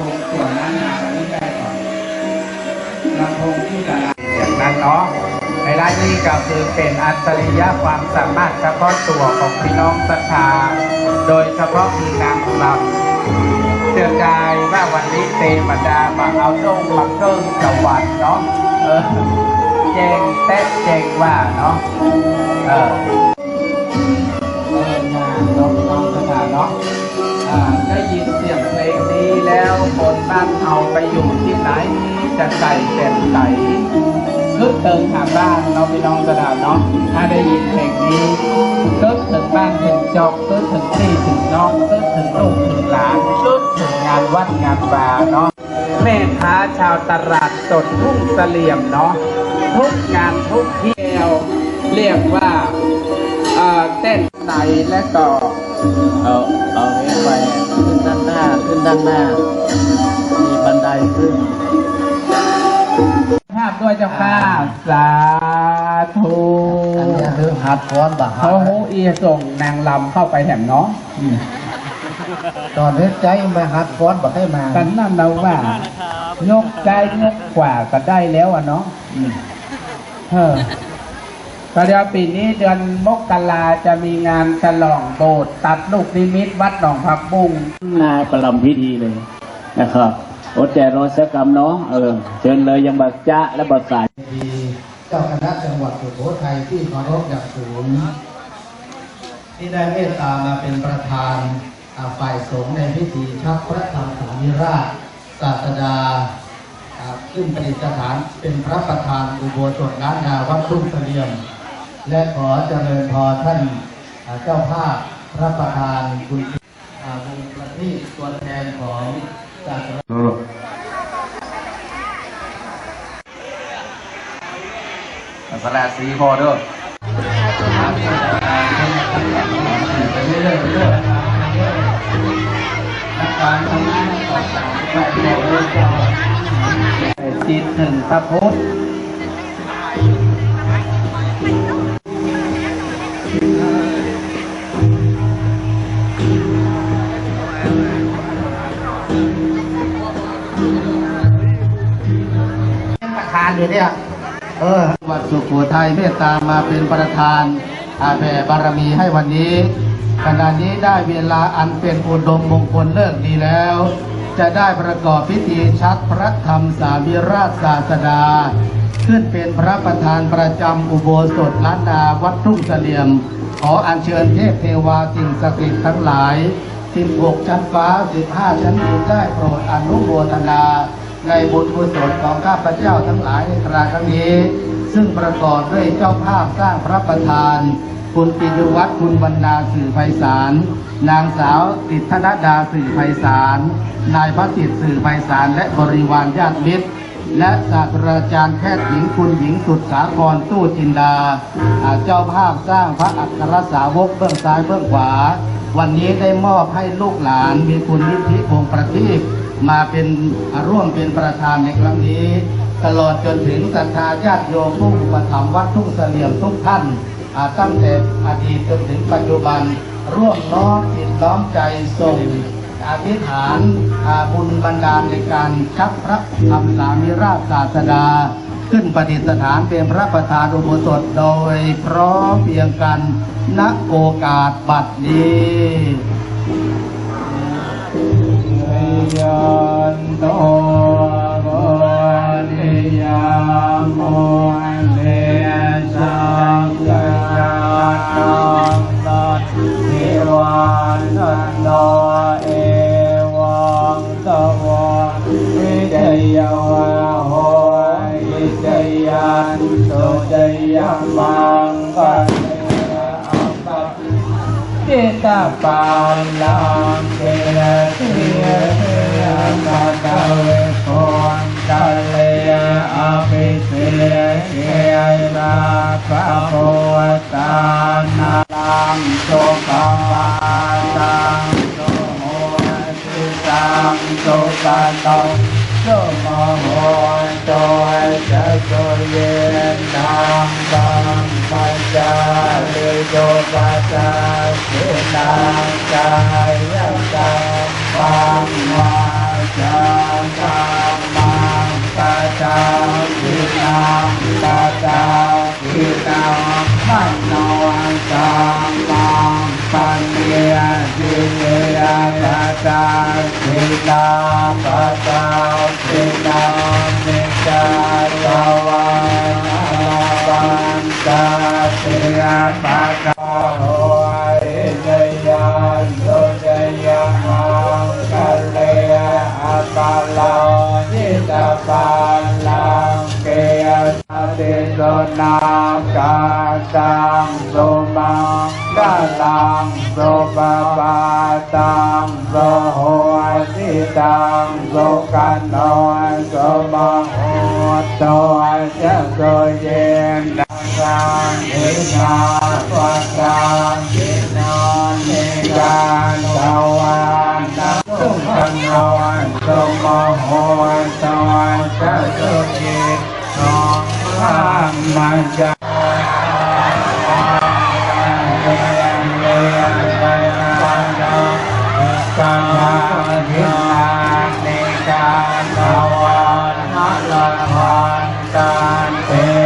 ลงส่วนนั้นมาไม่ได้ก่อนลำโพงที่ตลาดอย่างนั้นเนาะในร้านนี้ก็คือเป็นอัจฉริยะความสามารถเฉพาะตัวของพี่น้องศรัทธาโดยเฉพาะมีนางรำเชื่อใจว่าวันนี้เทวดามาเอาโด่งมาเกิ้งสวรรค์เนาะเออเจงเต๊ะเจงว่าเนาะเออ แล้วคนบ้านเอาไปอยู่ที่ไหนจะใส่เต็มใสนึกถึงหาบ้านเราพี่น้องสถานเนาะถ้าได้ยินเพลงนี้นึกถึงบ้านถึงจอกนึกถึงที่ถึงน้องนึกถึงลูกถึงหลานนึกถึงงานวัดงานบาเนาะแม่ค้าชาวตลาดสดทุ่งเสลี่ยมเนาะทุกงานทุกเที่ยวเรียกว่าเอ่อเต้นไหนและก็ เอาเอานี้ไปขึ้นด้านหน้าขึ้นด้านหน้า มีบันไดขึ้นภาพด้วยเจ้าค่ะสาธุอันนี้คือหัดฟ้อนบ่าเขาหูเอียส่งนางลำเข้าไปแถมเนาะตอนนี้ใจมาหัดฟ้อนบ่ให้มาสันนั่นเราว่ายกใจยกกว่าก็ได้แล้วอะเนาะเออ ก็เดียวปีนี้เดือนมกราจะมีงานฉลองโบสถ์ตัดลูกนิมิตวัดหนองผักบุ้งนาประลำพิธีเลยนะครับอดแต่รอสักกรรมเนาะเออเชิญเลยยังบักจ้าและบักสายเจ้าคณะจังหวัดสุโขทัยที่เคารพอย่างสูงที่ได้เมตตามาเป็นประธานาฝ่ายสงฆ์ในพิธีชักพระธรรมสามิราชศาสดาอ่าขึ้นประดิษฐานเป็นพระประธานอุโบสถล้านนาวัดทุ่งเสลียม และขอเจริญพรท่านเจ้าภาพพระประธานคุณอ่าวงประทีปตัวแทนของศาสนาสลาสีพอเด้อจิตถึงพระพุทธประธานอ ยู่เนี่ย เออ วัดสุโขทัยเมตตามาเป็นประธานอาแผ่บารมีให้วันนี้ ขณะนี้ได้เวลาอันเป็นอุดมมงคลเลิกดีแล้ว จะได้ประกอบพิธีชักพระธรรมสามิราชศาสดา ขึ้นเป็นพระประธานประจำอุโบสถล้านนาวัดทุ่งเสลี่ยม ขออัญเชิญเทพเทวาสิ่งศักดิ์สิทธิ์ทั้งหลาย16ชั้นฟ้า 15 ชั้นดินได้โปรดอนุโมทนา ในบุญกุศลของข้าพเจ้าทั้งหลายในคราครั้งนี้ ซึ่งประกอบด้วยเจ้าภาพสร้างพระประธาน คุณปิยวัฒน์คุณบรรณาสื่อไพศาล นางสาวติธนดาสื่อไพศาล นายพระสิทธิ์สื่อไพศาลและบริวารญาติมิตรและศาสตราจารย์แพทย์หญิงคุณหญิงสุดสาครตู้จินดา เจ้าภาพสร้างพระอัครสาวกเบื้องซ้ายเบื้องขวา วันนี้ได้มอบให้ลูกหลานมีคุณนิธิพงประทีป มาเป็นร่วมเป็นประธานในครั้งนี้ ตลอดจนถึงศรัทธาญาติโยมผู้อุปถัมภ์วัดทุ่งเสลี่ยมทุกท่านตั้งแต่อดีตจนถึงปัจจุบัน ร่วมน้อมจิตน้อมใจส่งอธิษฐานอาบุญบันดาลในการชักพระธรรมสามิราชศาสดา ขึ้นประดิษฐานเป็นพระประธานอุโบสถโดยพร้อมเพียงกันณโอกาสบัดนี้ ยันโตโมนิยามโมเลสังกยานังนัตถิวันโนเอวังตวังวิจยวะโหวิจยันตุจยมังกัลยาอัปปจิตตปัลลัง กัตเวโกนกัลเลอภิเสเกยนาภะโพตานาลังโสกวาตังโสโหติสังโสกัน Bhagavad ตาปัลลังเกยสัติโสนากาตังสุมังกาลังสุปปาตังโสโหติตังสุ กันโนสมังโหตจะโสเยนดังสังอินาปัสสังอินานิกาตวานะมันจะโสเยนน้องข้ามมาวนากาตวาวันตานเตปั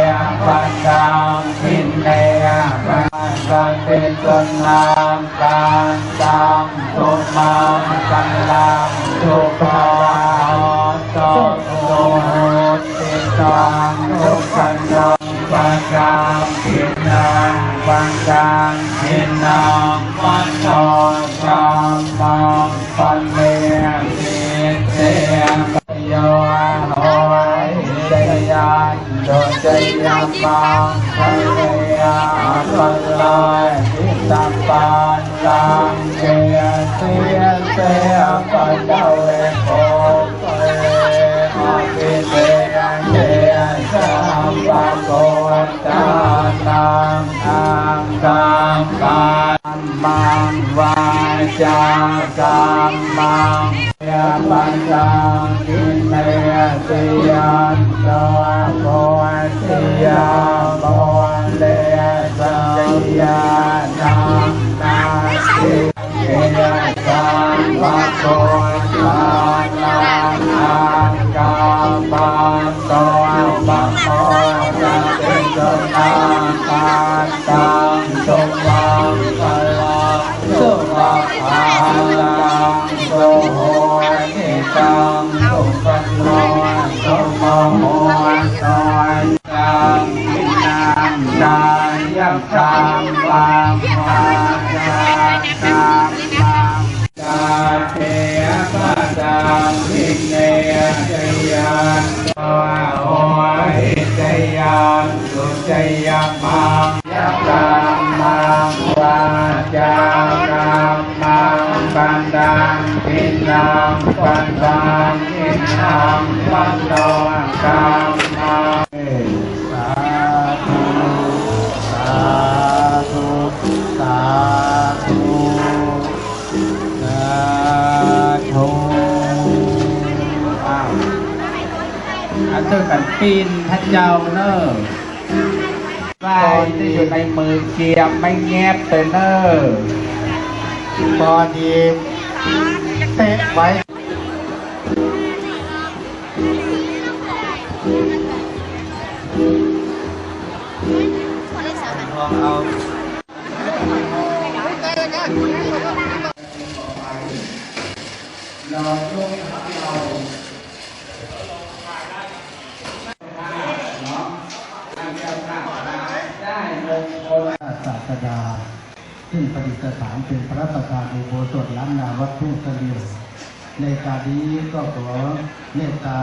สันติสนามการตังตุมังกันลังสุภาวะโตโตติตังทุกขันตังปัญจังทินังปัญจังทินังปัญโตสัมมังปัน านโดเจยามังคะเลยาปัลลายทิตัมปันตังเกยเตยเตยปัจเจเวโกเตอาภิเตยเตยสัมปัโกตานังอังกังกัมมังวาจากัมมังยาปัญจังกินเมติยันโตโกติยาโมเลสัจยานังนาทิเกยสัมภะโกตานังอังกัมมังโตปัมโมจะเป็นจนาปาตังสุมัง ยังตังวาจาตังปังกาเทปะตามพิเนยยัน ปีนท่านเจ้าเนอะไส้ที่อยู่ในมือเกียมไม่แงบแต่เนอะตอนนี้เตะไว้ลองเอาศาส ดา ซึ่งประดิษฐานเป็นพระประธานอุโบสถล้านนาวัดทุ่งเสลียวในการนี้ก็ขอเมตตา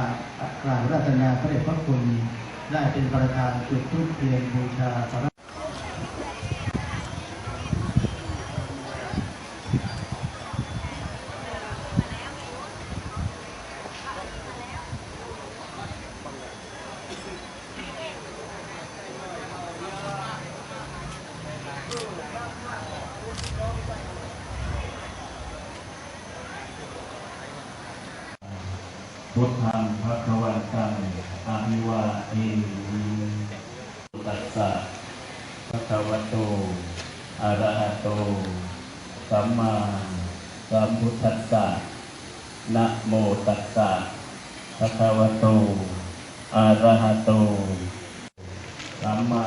กราบรัตนาพระเดชพระคุณได้เป็นประธานจุดทุกเพียนบูชาพระ ระควันตังอาภิวาเทมิตัสสะพระคะวโตอะระหะโต สัมมาสัมพุทธัสสะนะโมตัสสะพระคะวโตอะระหะโต สัมมา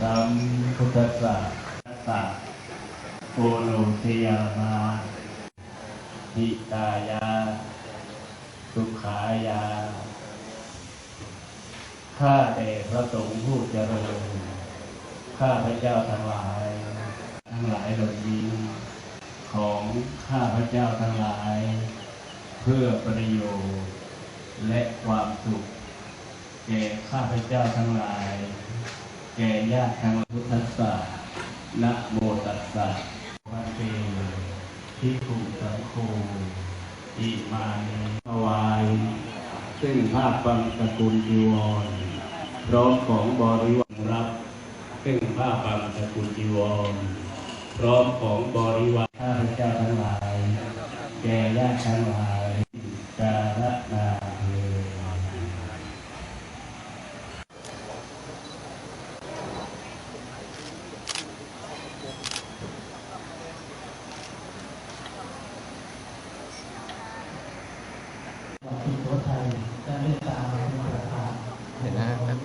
สัมพุทธัสสะตัสสะโกโลเทยามาหิตายา สุขายา ข้าแต่พระสงฆ์ผู้เจริญ ข้าพระเจ้าทั้งหลาย ทั้งหลายเหล่านี้ของข้าพระเจ้าทั้งหลาย เพื่อประโยชน์และความสุข แก่ข้าพระเจ้าทั้งหลาย แก่ญาติทั้งพุทธศาสนะโมตัสสะพระเตที่ถูกสังโฆ อิมาถวาย ซึ่งผ้าบังสกุลจีวรพร้อมของบริวารรับ ซึ่งภาพบังสกุลจีวรพร้อมของบริวารข้าพเจ้าทั้งหลายแก่ญาติทั้งหลายกาลนาเท สุโขทัยได้เมตตามาเป็นประธาน เห็นนะครับ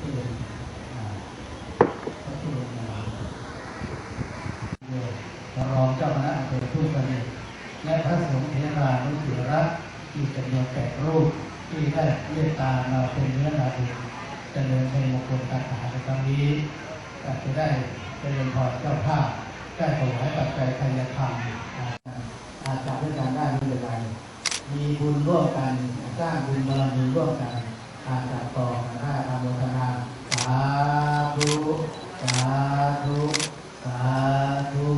ที่เป็นอ่าพระที่เป็นอ่าพระรองเจ้าคณะอำเภอทุ่งเสน่ห์และพระส งฆ์เทรานุสิระอีจำนวนแปดรูปที่ได้เมตตามาเป็นเนื้อนาบุญเจริญในมงคลคาถาในครั้งนี้ก็จะได้เจริญพรเจ้าภาพได้ถวายปัจจัยทายธรรมอาอาจจะด้วยกันได้ไม่เป็นไรมีบุญร่วมกันสร้างบุญบารมีร่วมกันอาจารย์ต่อกันได้อาโมทนาสาธุสาธุสาธุ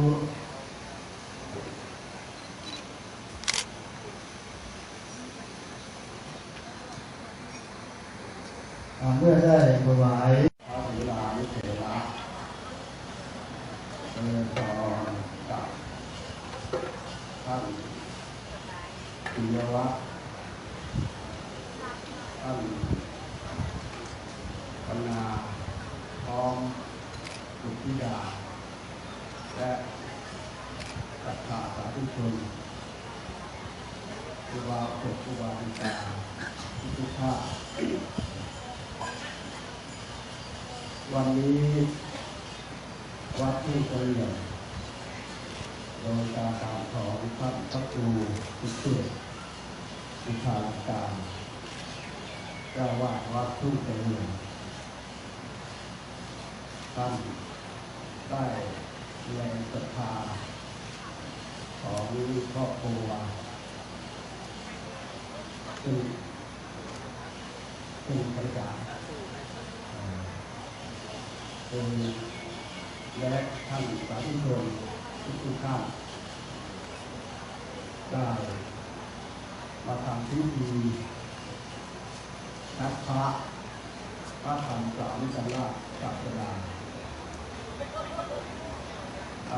อ่าเมื่อได้ถวาย พระศิลานุเถระเดินต่อกับท่านปิยวัฒน์ท่านปนาพร้อมสุธิดา และศรัทธาสาธุชน ครูบาศกครูบาอาจารย์ทุกท่านวันนี้วัดที่เฉลี่ยมโดยการตามของท่านพระครูพิเศษวิชาการเจ้าวาดวัดทุ่งเฉลี่ยมท่านได้แรงศรัทธาของครอบครัว่เป็นประกาเป็นและท่านสาธุชนทุกท่านได้มาทำพิธีนัดพระพระธรรมสามสัญญาศาสดา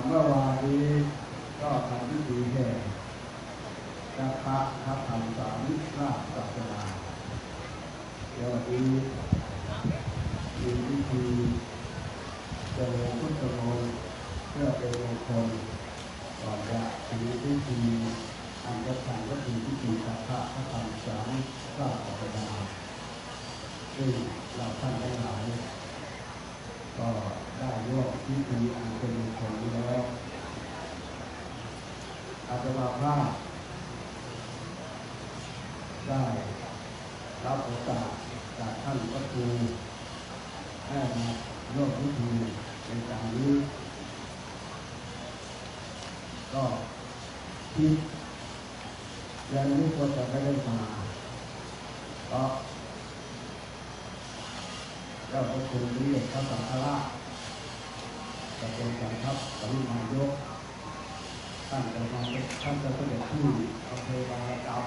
เมื่อวานนี้ก็ทำพิธีแห่ นัดพระพระธรรมสามราชศาสนาเดี๋ยววันนี้มีพิธี เจริญพุทธมนต์เพื่อเป็นมงคลก่อนจะถึงพิธีอันจะทำก็คือพิธีสักพระพระธรรมสามก้าปัปดาซึ่งเราท่านทั้งหลายก็ได้ร่วมพิธีอันเป็นมงคลนี้แล้วอาตมาภาพได้รับโอกาสจากท่านพระครูให้มาร่วมพิธีในการนี้ ก็คิดยังไม่ควรจะไม่ได้มาเพราะเจ้าพระคุณเรียกพระสังฆราชจะเป็นการทัพสรุมายกท่านจะมาท่านจะเสด็จที่อำเภอบางระจับ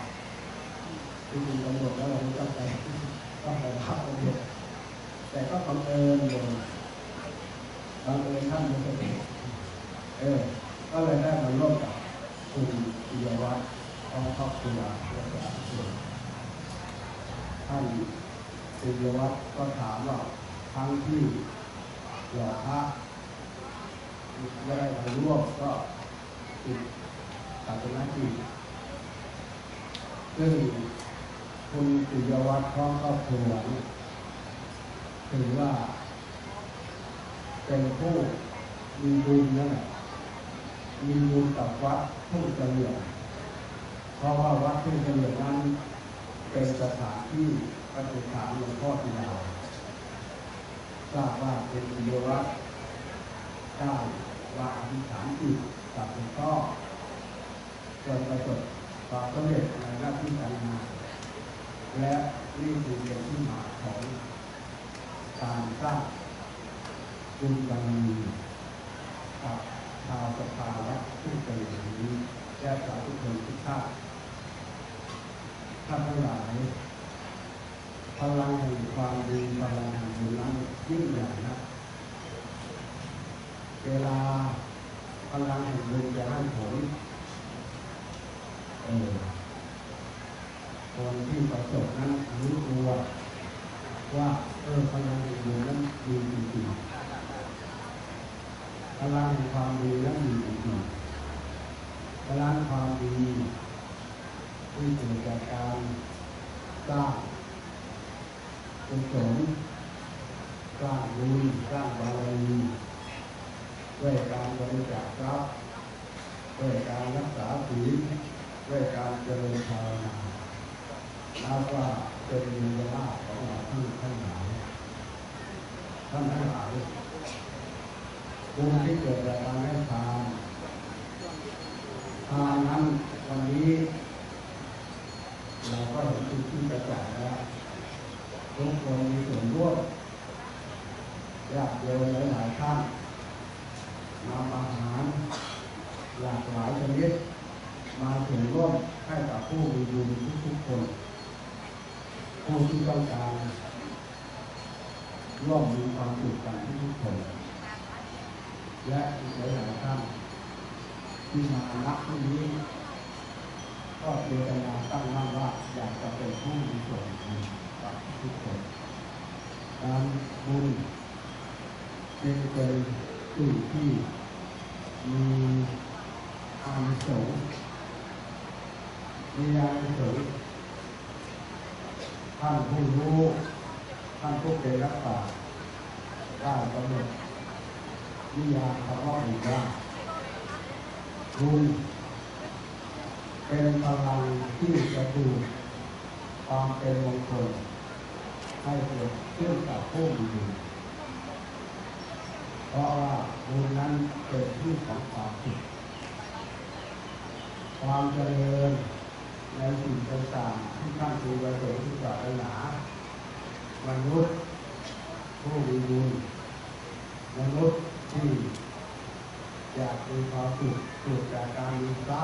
ที่มีตำรวจแล้วเราตั้งใจต้องไปพักตำรวจแต่ก็บังเอิญอยู่บังเอิญท่านไม่เสด็จเออ ก็เลยได้มาร่วมกับคุณปิยวัฒน์ของครอบครัวและสาธุชนท่านปิยวัฒน์ก็ถามว่าทั้งที่หล่อพระไม่ได้มาร่วมก็ติดศาสนาจีนซึ่งคุณปิยวัฒน์พร้อมครอบครัวนี่ถือว่าเป็นผู้มีบุญนั่นแหละ มีบุญกับวัดทุ่งเฉลี่ยงเพราะว่าวัดทุ่งเฉลี่ยงนั้นเป็นสถานที่ประดิษฐานหลวงพ่อพิยาทราบว่าเป็นปิยวัฒน์ได้ว่าอธิษฐานจิตกับหลวงพ่อจนประสบความสำเร็จในหน้าที่การงานและนี่คือเป็นที่มาของการสร้างบุญบารมีกับ ชาวสภาและผู้เป็นอย่างนี้และสาธุชนทุกท่านท่านทั้งหลาย พลังแห่งความดีพลังแห่งบุญนั้นยิ่งใหญ่นะเวลาพลังแห่งบุญจะให้ผลเออคนที่ประสบนั้นรู้ตัวว่าเออพลังแห่งบุญนั้นมีจริงๆ ลังแห่งความดีนั้นมีจริงๆพลังความดีที่เกิดจากการสร้างกุศลสร้างบุญสร้างบารมีด้วยการบริจาคทรัพย์ด้วยการรักษาศีลด้วยการเจริญภาวนานับว่าเป็นมีเวลาภของเราท่านทั้งหลายท่านทั้งหลาย บุญที่เกิดจากการให้ทานทานนั้นวันนี้ เราก็เห็นทุกที่กระจายแล้วทุกคนมีส่วนร่วมญาติโยมหลายๆท่านนำอาหารหลากหลายชนิดมาถึงร่วมให้กับผู้มีบุญทุกๆคน ผู้ที่ต้องการร่วมมีความสุขกันทุกๆคน และอีกหลายๆท่านที่มานับที่นี้ ก็เจตนาตั้งมั่นว่าอยากจะเป็นผู้มีส่วนบุญกับทุกคนการบุญจึงเป็นสิ่งที่มีอานิสงส์มีอานิสงส์ท่านผู้รู้ท่านผู้เป็นรักษาได้กำหนด นิยามคำว่าบุญว่าบุญเป็นพลังที่จะดูความเป็นมงคลให้เกิดขึ้นกับผู้มีบุญเพราะว่าบุญนั้นเป็นที่ของความสุขความเจริญในสิ่งต่างๆที่ท่านครูประสงค์ที่ปรารถนามนุษย์ผู้มีบุญมนุษย์ ที่อยากมีความสุขเกิดจากการมีทรัพ